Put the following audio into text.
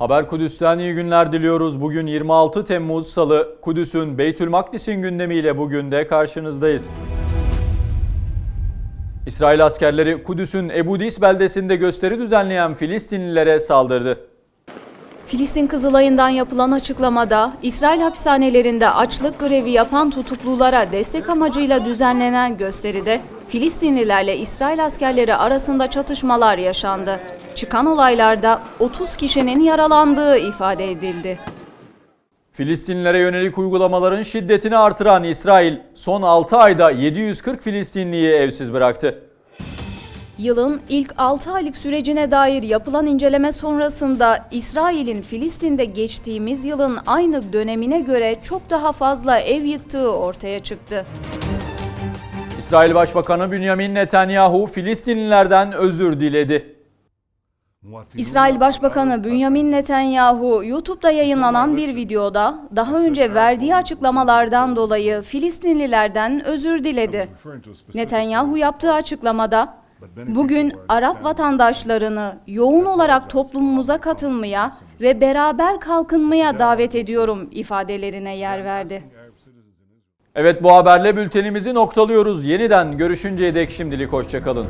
Haber Kudüs'ten iyi günler diliyoruz. Bugün 26 Temmuz Salı. Kudüs'ün Beytül Makdis'in gündemiyle bugün de karşınızdayız. İsrail askerleri Kudüs'ün Ebu Dis beldesinde gösteri düzenleyen Filistinlilere saldırdı. Filistin Kızılay'ından yapılan açıklamada İsrail hapishanelerinde açlık grevi yapan tutuklulara destek amacıyla düzenlenen gösteride Filistinlilerle İsrail askerleri arasında çatışmalar yaşandı. Çıkan olaylarda 30 kişinin yaralandığı ifade edildi. Filistinlilere yönelik uygulamaların şiddetini artıran İsrail son 6 ayda 740 Filistinliyi evsiz bıraktı. Yılın ilk 6 aylık sürecine dair yapılan inceleme sonrasında İsrail'in Filistin'de geçtiğimiz yılın aynı dönemine göre çok daha fazla ev yıktığı ortaya çıktı. İsrail Başbakanı Benjamin Netanyahu Filistinlilerden özür diledi. İsrail Başbakanı Benjamin Netanyahu YouTube'da yayınlanan bir videoda daha önce verdiği açıklamalardan dolayı Filistinlilerden özür diledi. Netanyahu yaptığı açıklamada bugün Arap vatandaşlarını yoğun olarak toplumumuza katılmaya ve beraber kalkınmaya davet ediyorum ifadelerine yer verdi. Evet bu haberle bültenimizi noktalıyoruz. Yeniden görüşünceye dek şimdilik hoşçakalın.